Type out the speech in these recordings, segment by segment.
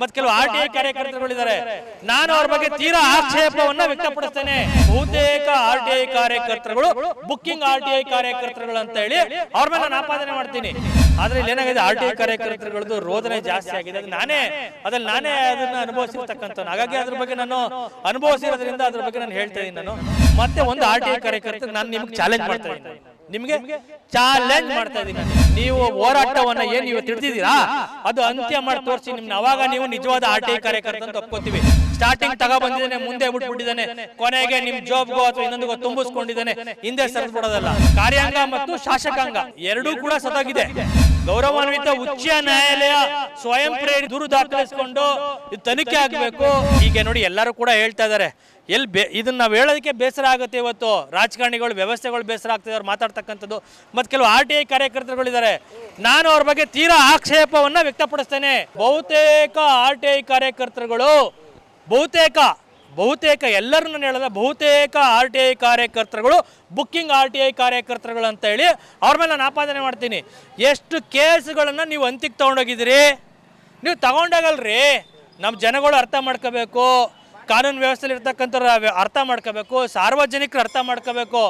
ಮತ್ತೆ ಕೆಲವು R T I ಕಾರ್ಯಕರ್ತರುಗಳಿದ್ದಾರೆ. ನಾನು ಅವ್ರ ಬಗ್ಗೆ ತೀರಾ ಆಕ್ಷೇಪವನ್ನ ವ್ಯಕ್ತಪಡಿಸ್ತೇನೆ. ಬಹುತೇಕ ಆರ್ ಟಿ ಐ ಕಾರ್ಯಕರ್ತರುಗಳು ಬುಕ್ಕಿಂಗ್ ಆರ್ ಟಿ ಐ ಕಾರ್ಯಕರ್ತರುಗಳು ಅಂತ ಹೇಳಿ ಅವ್ರ ಮೇಲೆ ನಾನು ಆಪಾದನೆ ಮಾಡ್ತೀನಿ. ಆದ್ರೆ ಇಲ್ಲಿ ಏನಾಗಿದೆ? ಆರ್ ಟಿ ಐ ಕಾರ್ಯಕರ್ತರುಗಳದ್ದು ರೋದನೆ ಜಾಸ್ತಿ ಆಗಿದೆ. ನಾನೇ ಅದ್ರಲ್ಲಿ ನಾನೇ ಅದನ್ನ ಅನುಭವಿಸಿರ್ತಕ್ಕಂಥ ಹಾಗಾಗಿ ಅದ್ರ ಬಗ್ಗೆ ನಾನು ಅನುಭವಿಸಿರೋದ್ರಿಂದ ಅದ್ರ ಬಗ್ಗೆ ನಾನು ಹೇಳ್ತಾ ಇದ್ದೀನಿ. ನಾನು ಮತ್ತೆ ಒಂದು ಆರ್ ಟಿ ಐ ಕಾರ್ಯಕರ್ತರು ನಾನು ನಿಮ್ಗೆ ಚಾಲೆಂಜ್ ಮಾಡ್ತಾ ಇದ್ದೀನಿ. ನಿಮ್ಗೆ ಚಾಲೆಂಜ್ ಮಾಡ್ತಾ ಇದ್ದೀನಿ ನೀವು ಹೋರಾಟವನ್ನ ಏನ್ ನೀವು ತಿಳಿದಿದ್ದೀರಾ ಅದು ಅಂತ್ಯ ಮಾಡಿ ತೋರಿಸಿ ನಿಮ್ನ. ಅವಾಗ ನೀವು ನಿಜವಾದ ಆರ್ ಟಿ ಐ ಕಾರ್ಯಕರ್ತ ಅಂತ ಒಪ್ಕೋತೀವಿ. ಸ್ಟಾರ್ಟಿಂಗ್ ತಗೋ ಬಂದಿದ್ದಾನೆ ಮುಂದೆ ಬಿಟ್ಬಿಟ್ಟಿದ್ದಾನೆ. ಕೊನೆಗೆ ನಿಮ್ ಜಾಬ್ಗೋ ಅಥವಾ ಇನ್ನೊಂದಿಗೋ ತುಂಬಿಸ್ಕೊಂಡಿದ್ದಾನೆ. ಹಿಂದೆ ಸರಿಸ್ಬಿಡೋದಲ್ಲ. ಕಾರ್ಯಾಂಗ ಮತ್ತು ಶಾಸಕಾಂಗ, ಎರಡೂ ಕೂಡ ಸತಾಗಿದೆ. ಗೌರವಾನ್ವಿತ ಉಚ್ಚ ನ್ಯಾಯಾಲಯ ಸ್ವಯಂ ಪ್ರೇರಿತ ದೂರು ದಾಖಲಿಸಿಕೊಂಡು ಇದು ತನಿಖೆ ಆಗಬೇಕು. ಹೀಗೆ ನೋಡಿ ಎಲ್ಲರೂ ಕೂಡ ಹೇಳ್ತಾ ಇದ್ದಾರೆ. ಎಲ್ಲಿ ಬೇ ಇದನ್ನ ನಾವು ಹೇಳೋದಕ್ಕೆ ಬೇಸರ ಆಗುತ್ತೆ ಇವತ್ತು. ರಾಜಕಾರಣಿಗಳು ವ್ಯವಸ್ಥೆಗಳು ಬೇಸರ ಆಗ್ತದೆ ಅವ್ರು ಮಾತಾಡ್ತಕ್ಕಂಥದ್ದು. ಮತ್ತು ಕೆಲವು ಆರ್ ಟಿ ಐ ಕಾರ್ಯಕರ್ತರುಗಳಿದ್ದಾರೆ. ನಾನು ಅವ್ರ ಬಗ್ಗೆ ತೀರಾ ಆಕ್ಷೇಪವನ್ನ ವ್ಯಕ್ತಪಡಿಸ್ತೇನೆ. ಬಹುತೇಕ ಆರ್ ಟಿ ಐ ಕಾರ್ಯಕರ್ತರುಗಳು ಬಹುತೇಕ ಬಹುತೇಕ ಎಲ್ಲರೂ ನಾನು ಹೇಳಲ್ಲ ಬಹುತೇಕ ಆರ್ ಟಿ ಐ ಕಾರ್ಯಕರ್ತರುಗಳು ಬುಕ್ಕಿಂಗ್ ಆರ್ ಟಿ ಐ ಕಾರ್ಯಕರ್ತರುಗಳು ಅಂತ ಹೇಳಿ ಅವ್ರ ಮೇಲೆ ನಾನು ಆಪಾದನೆ ಮಾಡ್ತೀನಿ. ಎಷ್ಟು ಕೇಸ್ಗಳನ್ನು ನೀವು ಅಂತಿಗೆ ತೊಗೊಂಡೋಗಿದ್ದೀರಿ? ನೀವು ತಗೊಂಡಾಗಲ್ರಿ. ನಮ್ಮ ಜನಗಳು ಅರ್ಥ ಮಾಡ್ಕೋಬೇಕು. ಕಾನೂನು ವ್ಯವಸ್ಥೆಯಲ್ಲಿ ಇರ್ತಕ್ಕಂಥವ್ರು ಅರ್ಥ ಮಾಡ್ಕೋಬೇಕು, ಸಾರ್ವಜನಿಕರು ಅರ್ಥ ಮಾಡ್ಕೋಬೇಕು,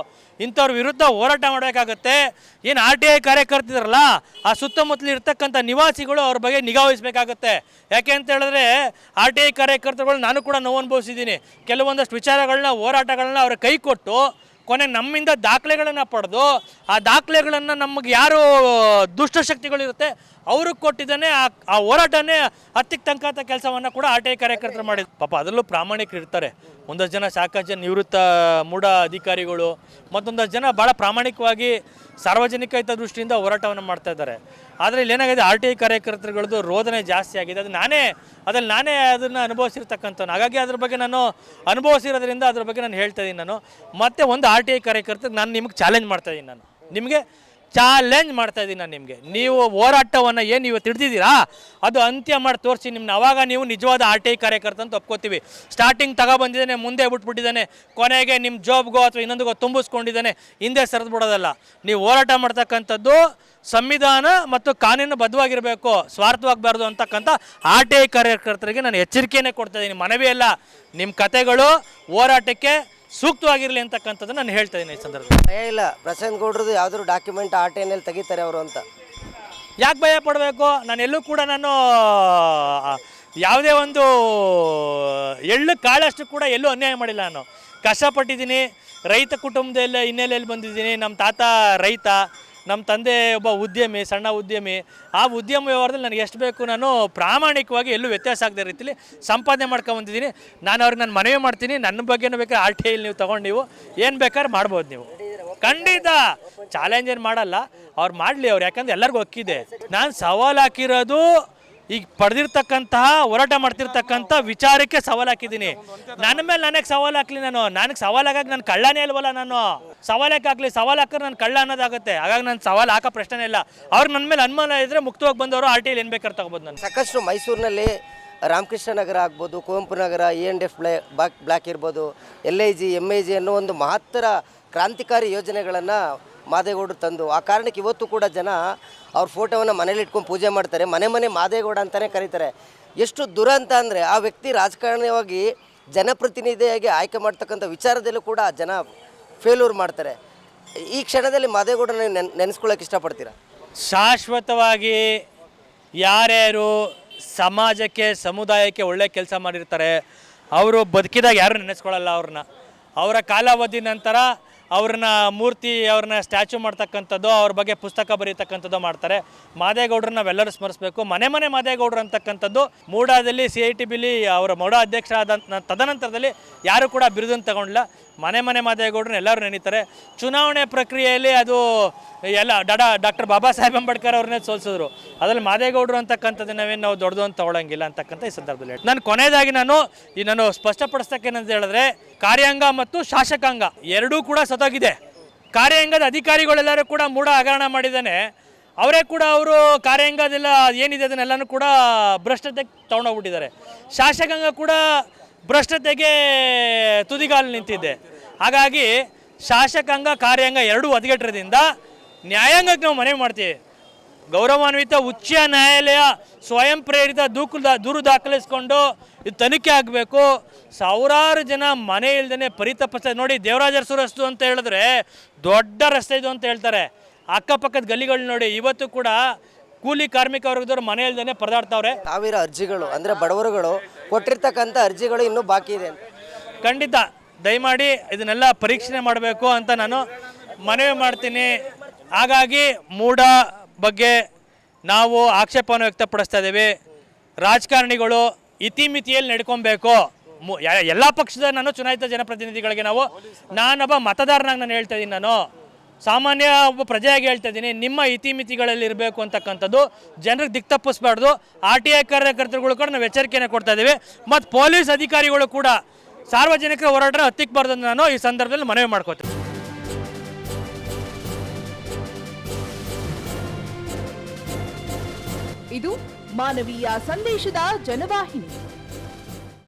ಇಂಥವ್ರ ವಿರುದ್ಧ ಹೋರಾಟ ಮಾಡಬೇಕಾಗತ್ತೆ. ಏನು ಆರ್ ಟಿ ಐ ಕಾರ್ಯಕರ್ತಿದ್ರಲ್ಲ, ಆ ಸುತ್ತಮುತ್ತಲು ಇರ್ತಕ್ಕಂಥ ನಿವಾಸಿಗಳು ಅವ್ರ ಬಗ್ಗೆ ನಿಗಾ ವಹಿಸಬೇಕಾಗತ್ತೆ. ಯಾಕೆ ಅಂತ ಹೇಳಿದ್ರೆ ಆರ್ ಟಿ ಐ ಕಾರ್ಯಕರ್ತರುಗಳು ನಾನು ಕೂಡ ನೋವು ಅನುಭವಿಸಿದ್ದೀನಿ ಕೆಲವೊಂದಷ್ಟು ವಿಚಾರಗಳನ್ನ, ಹೋರಾಟಗಳನ್ನ ಅವ್ರ ಕೈ ಕೊಟ್ಟು ಕೊನೆ ನಮ್ಮಿಂದ ದಾಖಲೆಗಳನ್ನು ಪಡೆದು ಆ ದಾಖಲೆಗಳನ್ನು ನಮಗೆ ಯಾರು ದುಷ್ಟಶಕ್ತಿಗಳಿರುತ್ತೆ ಅವ್ರಿಗೆ ಕೊಟ್ಟಿದ್ದಾನೆ ಆ ಆ ಹೋರಾಟನೇ ಹತ್ತಿಗೆ ತನಕಂಥ ಕೆಲಸವನ್ನು ಕೂಡ ಆರ್ ಟಿ ಐ ಕಾರ್ಯಕರ್ತರು ಮಾಡಿದ್ರು. ಪಾಪ ಅದರಲ್ಲೂ ಪ್ರಾಮಾಣಿಕರು ಇರ್ತಾರೆ. ಒಂದಷ್ಟು ಜನ ಸಾಕಷ್ಟು ಜನ ನಿವೃತ್ತ ಮೂಢ ಅಧಿಕಾರಿಗಳು ಮತ್ತೊಂದಷ್ಟು ಜನ ಭಾಳ ಪ್ರಾಮಾಣಿಕವಾಗಿ ಸಾರ್ವಜನಿಕ ಹಿತದೃಷ್ಟಿಯಿಂದ ಹೋರಾಟವನ್ನು ಮಾಡ್ತಾ ಇದ್ದಾರೆ. ಆದರೆ ಇಲ್ಲಿ ಏನಾಗಿದೆ? ಆರ್ ಟಿ ಐ ಕಾರ್ಯಕರ್ತರುಗಳದ್ದು ರೋದನೆ ಜಾಸ್ತಿ ಆಗಿದೆ. ಅದು ನಾನೇ, ಅದ್ರಲ್ಲಿ ನಾನೇ ಅದನ್ನು ಅನುಭವಿಸಿರ್ತಕ್ಕಂಥವ್ನು. ಹಾಗಾಗಿ ಅದ್ರ ಬಗ್ಗೆ ನಾನು ಅನುಭವಿಸಿರೋದ್ರಿಂದ ಅದ್ರ ಬಗ್ಗೆ ನಾನು ಹೇಳ್ತಾ ಇದ್ದೀನಿ ನಾನು. ಮತ್ತೆ ಒಂದು ಆರ್ ಟಿ ಐ ಕಾರ್ಯಕರ್ತರಿಗೆ ನಾನು ನಿಮಗೆ ಚಾಲೆಂಜ್ ಮಾಡ್ತಾ ಇದ್ದೀನಿ ನಾನು. ನಿಮಗೆ ಚಾಲೆಂಜ್ ಮಾಡ್ತಾ ಇದ್ದೀನಿ ನಾನು ನಿಮಗೆ. ನೀವು ಹೋರಾಟವನ್ನು ಏನು ನೀವು ತಿಳಿದಿದ್ದೀರಾ? ಅದು ಅಂತ್ಯ ಮಾಡಿ ತೋರಿಸಿ ನಿಮ್ಮನ್ನ ಅವಾಗ ನೀವು ನಿಜವಾದ ಆರ್ ಟಿ ಐ ಕಾರ್ಯಕರ್ತ ಅಂತ ಒಪ್ಕೋತೀವಿ. ಸ್ಟಾರ್ಟಿಂಗ್ ತಗೊಬಂದಿದ್ದಾನೆ ಮುಂದೆ ಬಿಟ್ಬಿಟ್ಟಿದ್ದಾನೆ, ಕೊನೆಗೆ ನಿಮ್ಮ ಜಾಬ್ಗೋ ಅಥವಾ ಇನ್ನೊಂದಿಗೋ ತುಂಬಿಸ್ಕೊಂಡಿದ್ದಾನೆ, ಹಿಂದೆ ಸರಿದು ಬಿಡೋದಲ್ಲ. ನೀವು ಹೋರಾಟ ಮಾಡ್ತಕ್ಕಂಥದ್ದು ಸಂವಿಧಾನ ಮತ್ತು ಕಾನೂನು ಬದ್ಧವಾಗಿರಬೇಕು, ಸ್ವಾರ್ಥವಾಗಬಾರ್ದು ಅಂತಕ್ಕಂಥ ಆರ್ ಟಿ ಐ ಕಾರ್ಯಕರ್ತರಿಗೆ ನಾನು ಎಚ್ಚರಿಕೆಯೇ ಕೊಡ್ತಾ ಇದ್ದೀನಿ ಮನವಿ ಅಲ್ಲ. ನಿಮ್ಮ ಕತೆಗಳು, ಹೋರಾಟಕ್ಕೆ ಸೂಕ್ತವಾಗಿರಲಿ ಅಂತಕ್ಕಂಥದ್ದು ನಾನು ಹೇಳ್ತಾ ಇದ್ದೀನಿ ಈ ಸಂದರ್ಭದಲ್ಲಿ. ಭಯ ಇಲ್ಲ. ಪ್ರಸಂತ್ ಗೌಡ್ರದ್ದು ಯಾವ್ದಾದ್ರು ಡಾಕ್ಯುಮೆಂಟ್ ಆ ಟೈನಲ್ಲಿ ತೆಗಿತಾರೆ ಅವರು ಅಂತ. ಯಾಕೆ ಭಯ ಪಡಬೇಕು? ನಾನು ಎಲ್ಲೂ ಕೂಡ ನಾನು ಆ, ಯಾವುದೇ ಒಂದು ಎಳ್ಳು ಕಾಳಷ್ಟು ಕೂಡ ಎಲ್ಲೂ ಅನ್ಯಾಯ ಮಾಡಿಲ್ಲ ನಾನು. ಕಷ್ಟಪಟ್ಟಿದ್ದೀನಿ. ರೈತ ಕುಟುಂಬದಲ್ಲಿ ಹಿನ್ನೆಲೆಯಲ್ಲಿ ಬಂದಿದ್ದೀನಿ. ನಮ್ಮ ತಾತ ರೈತ. ನಮ್ಮ ತಂದೆ ಒಬ್ಬ ಉದ್ಯಮಿ, ಸಣ್ಣ ಉದ್ಯಮಿ, ಆ ಉದ್ಯಮ ವ್ಯವಹಾರದಲ್ಲಿ ನನಗೆ ಎಷ್ಟು ಬೇಕು ನಾನು ಪ್ರಾಮಾಣಿಕವಾಗಿ ಎಲ್ಲೂ ವ್ಯತ್ಯಾಸ ಆಗದೆ ರೀತಿಲಿ ಸಂಪಾದನೆ ಮಾಡ್ಕೊಂಬಂದಿದ್ದೀನಿ ನಾನು ಅವ್ರಿಗೆ ನಾನು ಮನವಿ ಮಾಡ್ತೀನಿ. ನನ್ನ ಬಗ್ಗೆನೂ ಬೇಕಾದ್ರೆ ಆರ್ ಟಿ ಐಲಿ ನೀವು ತೊಗೊಂಡು ನೀವು ಏನು ಬೇಕಾದ್ರೆ ಮಾಡ್ಬೋದು ನೀವು. ಖಂಡಿತ! ಚಾಲೆಂಜ್ ಏನು ಮಾಡಲ್ಲ. ಅವ್ರು ಮಾಡಲಿ ಅವ್ರು, ಯಾಕಂದ್ರೆ ಎಲ್ಲರಿಗೂ ಒಕ್ಕಿದೆ. ನಾನು ಸವಾಲು ಹಾಕಿರೋದು ಈಗ ಪಡೆದಿರ್ತಕ್ಕಂತಹ, ಹೋರಾಟ ಮಾಡ್ತಿರ್ತಕ್ಕಂಥ ವಿಚಾರಕ್ಕೆ ಸವಾಲು ಹಾಕಿದ್ದೀನಿ. ನನ್ನ ಮೇಲೆ ನನಗೆ ಸವಾಲು ಹಾಕ್ಲಿ ನಾನು. ನನಗೆ ಸವಾಲು ಹಾಕಕ್ಕೆ ನಾನು ಕಳ್ಳನೇ ಅಲ್ವಲ್ಲ ನಾನು. ಸವಾಲು ಯಾಕೆ ಹಾಕ್ಲಿ? ಸವಾಲು ಹಾಕಿದ್ರೆ ನಾನು ಕಳ್ಳ ಅನ್ನೋದಾಗುತ್ತೆ. ಹಾಗಾಗಿ ನಾನು ಸವಾಲು ಹಾಕೋ ಪ್ರಶ್ನೆ ಇಲ್ಲ. ಅವ್ರು ನನ್ನ ಮೇಲೆ ಅನುಮಾನ ಇದ್ರೆ ಮುಕ್ತವಾಗಿ ಬಂದವರು ಆರ್ ಟಿ ಎಲ್ಲಿ ಏನು ಬೇಕಾದ್ರೆ ತಗೋಬೋದು ನಾನು. ಸಾಕಷ್ಟು ಮೈಸೂರಿನಲ್ಲಿ ರಾಮಕೃಷ್ಣ ನಗರ ಆಗ್ಬೋದು, Kuvempu Nagar A N F blah, block block ಇರ್ಬೋದು L I G M I G ಅನ್ನೋ ಒಂದು ಮಹತ್ತರ ಕ್ರಾಂತಿಕಾರಿ ಯೋಜನೆಗಳನ್ನು ಮಾದೇಗೌಡರು ತಂದು, ಆ ಕಾರಣಕ್ಕೆ ಇವತ್ತು ಕೂಡ ಜನ ಅವ್ರ ಫೋಟೋವನ್ನು ಮನೇಲಿ ಇಟ್ಕೊಂಡು ಪೂಜೆ ಮಾಡ್ತಾರೆ. ಮನೆ ಮನೆ ಮಾದೇಗೌಡ ಅಂತಲೇ ಕರೀತಾರೆ. ಎಷ್ಟು ದುರಂತ ಅಂದರೆ ಆ ವ್ಯಕ್ತಿ ರಾಜಕಾರಣಿಯಾಗಿ ಜನಪ್ರತಿನಿಧಿಯಾಗಿ ಆಯ್ಕೆ ಮಾಡ್ತಕ್ಕಂಥ ವಿಚಾರದಲ್ಲೂ ಕೂಡ ಜನ ಫೇಲ್ಯೂರ್ ಮಾಡ್ತಾರೆ. ಈ ಕ್ಷಣದಲ್ಲಿ ಮಾದೇಗೌಡನ ನೆನ್, ನೆನೆಸ್ಕೊಳ್ಳೋಕೆ ಇಷ್ಟಪಡ್ತೀರಾ? ಶಾಶ್ವತವಾಗಿ ಯಾರ್ಯಾರು ಸಮಾಜಕ್ಕೆ, ಸಮುದಾಯಕ್ಕೆ ಒಳ್ಳೆ ಕೆಲಸ ಮಾಡಿರ್ತಾರೆ, ಅವರು ಬದುಕಿದಾಗ ಯಾರು ನೆನೆಸ್ಕೊಳ್ಳಲ್ಲ ಅವ್ರನ್ನ. ಅವರ ಕಾಲಾವಧಿ ನಂತರ ಅವ್ರನ್ನ ಮೂರ್ತಿ, ಅವ್ರನ್ನ ಸ್ಟ್ಯಾಚು ಮಾಡ್ತಕ್ಕಂಥದ್ದು, ಅವ್ರ ಬಗ್ಗೆ ಪುಸ್ತಕ ಬರೀತಕ್ಕಂಥದ್ದು ಮಾಡ್ತಾರೆ. ಮಾದೇಗೌಡ್ರನ್ನ ನಾವೆಲ್ಲರೂ ಸ್ಮರಿಸಬೇಕು. ಮನೆ ಮನೆ ಮಾದೇಗೌಡರು ಅಂತಕ್ಕಂಥದ್ದು, ಮೂಡಾದಲ್ಲಿ ಸಿ ಐ ಟಿ ಬಿಲಿ ಅವರ ಮೂಡ ಅಧ್ಯಕ್ಷರಾದ ಆದ ತದನಂತರದಲ್ಲಿ ಯಾರು ಕೂಡ ಬಿರುದನ್ನು ತಗೊಂಡಿಲ್ಲ. ಮನೆ ಮನೆ ಮಾದೇಗೌಡ್ರನ್ನ ಎಲ್ಲರೂ ನೆನೀತಾರೆ. ಚುನಾವಣೆ ಪ್ರಕ್ರಿಯೆಯಲ್ಲಿ ಅದು ಎಲ್ಲ ಡಾಡಾ ಡಾಕ್ಟರ್ ಬಾಬಾ ಸಾಹೇಬ್ ಅಂಬೇಡ್ಕರ್ ಅವ್ರನ್ನೇ ಸೋಲಿಸಿದ್ರು. ಅದ್ರಲ್ಲಿ ಮಾದೇಗೌಡರು ಅಂತಕ್ಕಂಥದ್ದು ನಾವೇನು ನಾವು ದೊಡ್ಡದು ಅಂತ ತಗೊಳಂಗಿಲ್ಲ ಅಂತಕ್ಕಂಥ ಈ ಸಂದರ್ಭದಲ್ಲಿ ನಾನು ಕೊನೆಯದಾಗಿ ನಾನು ಈ ನಾನು ಸ್ಪಷ್ಟಪಡಿಸ್ತಕ್ಕೇನಂತ ಹೇಳಿದ್ರೆ, ಕಾರ್ಯಾಂಗ ಮತ್ತು ಶಾಸಕಾಂಗ ಎರಡೂ ಕೂಡ ಸತೋಗಿದೆ. ಕಾರ್ಯಾಂಗದ ಅಧಿಕಾರಿಗಳೆಲ್ಲರೂ ಕೂಡ ಮೂಢ ಹಗರಣ ಮಾಡಿದ್ದಾನೆ. ಅವರೇ ಕೂಡ ಅವರು ಕಾರ್ಯಾಂಗದೆಲ್ಲ ಏನಿದೆ ಅದನ್ನೆಲ್ಲನೂ ಕೂಡ ಭ್ರಷ್ಟತೆ ತೊಗೊಂಡೋಗ್ಬಿಟ್ಟಿದ್ದಾರೆ. ಶಾಸಕಾಂಗ ಕೂಡ ಭ್ರಷ್ಟತೆಗೆ ತುದಿಗಾಲು ನಿಂತಿದೆ. ಹಾಗಾಗಿ ಶಾಸಕಾಂಗ ಕಾರ್ಯಾಂಗ ಎರಡೂ ಹದಗೆಟ್ಟಿರೋದ್ರಿಂದ ನ್ಯಾಯಾಂಗಕ್ಕೆ ನಾವು ಮನವಿ ಮಾಡ್ತೀವಿ. ಗೌರವಾನ್ವಿತ ಉಚ್ಚ ನ್ಯಾಯಾಲಯ ಸ್ವಯಂ ಪ್ರೇರಿತ ದೂಕು ದೂರು ದಾಖಲಿಸ್ಕೊಂಡು ಇದು ತನಿಖೆ ಆಗಬೇಕು. ಸಾವಿರಾರು ಜನ ಮನೆ ಇಲ್ದೇ ಪರಿತಪಸ್ತ ನೋಡಿ ದೇವರಾಜ ಅರಸು ರಸ್ತು ಅಂತ ಹೇಳಿದ್ರೆ ದೊಡ್ಡ ರಸ್ತೆ ಇದು ಅಂತ ಹೇಳ್ತಾರೆ. ಅಕ್ಕಪಕ್ಕದ ಗಲ್ಲಿಗಳು ನೋಡಿ, ಇವತ್ತು ಕೂಡ ಕೂಲಿ ಕಾರ್ಮಿಕ ವರ್ಗದವ್ರು ಮನೆ ಇಲ್ದೇ ಪರದಾಡ್ತಾವ್ರೆ. ಸಾವಿರ ಅರ್ಜಿಗಳು ಅಂದರೆ ಬಡವರುಗಳು ಕೊಟ್ಟಿರ್ತಕ್ಕಂಥ ಅರ್ಜಿಗಳು ಇನ್ನೂ ಬಾಕಿ ಇದೆ ಖಂಡಿತ. ದಯಮಾಡಿ ಇದನ್ನೆಲ್ಲ ಪರೀಕ್ಷೆ ಮಾಡಬೇಕು ಅಂತ ನಾನು ಮನವಿ ಮಾಡ್ತೀನಿ. ಹಾಗಾಗಿ ಮೂಢ ಬಗ್ಗೆ ನಾವು ಆಕ್ಷೇಪವನ್ನು ವ್ಯಕ್ತಪಡಿಸ್ತಾ ಇದ್ದೀವಿ. ರಾಜಕಾರಣಿಗಳು ಇತಿಮಿತಿಯಲ್ಲಿ ನಡ್ಕೊಬೇಕು. ಎಲ್ಲ ಪಕ್ಷದ ನಾನು ಚುನಾಯಿತ ಜನಪ್ರತಿನಿಧಿಗಳಿಗೆ ನಾವು ನಾನೊಬ್ಬ ಮತದಾರನಾಗಿ ನಾನು ಹೇಳ್ತಾ ಇದ್ದೀನಿ ನಾನು. ಸಾಮಾನ್ಯ ಒಬ್ಬ ಪ್ರಜೆಯಾಗಿ ಹೇಳ್ತಾ ಇದ್ದೀನಿ, ನಿಮ್ಮ ಇತಿಮಿತಿಗಳಲ್ಲಿ ಇರಬೇಕು ಅಂತಕ್ಕಂಥದ್ದು, ಜನರಿಗೆ ದಿಕ್ ತಪ್ಪಿಸ್ಬಾರ್ದು. ಆರ್ ಟಿ ಐ ಕಾರ್ಯಕರ್ತರುಗಳು ಕೂಡ ನಾವು ಎಚ್ಚರಿಕೆಯನ್ನು ಕೊಡ್ತಾ ಇದ್ದೀವಿ. ಮತ್ತು ಪೊಲೀಸ್ ಅಧಿಕಾರಿಗಳು ಕೂಡ ಸಾರ್ವಜನಿಕರ ಹೋರಾಟ ಹತ್ತಿಕ್ಬಾರ್ದು ಅಂತ ನಾನು ಈ ಸಂದರ್ಭದಲ್ಲಿ ಮನವಿ ಮಾಡ್ಕೋತೀನಿ. ಇದು ಮಾನವೀಯ ಸಂದೇಶದ ಜನವಾಹಿನಿ.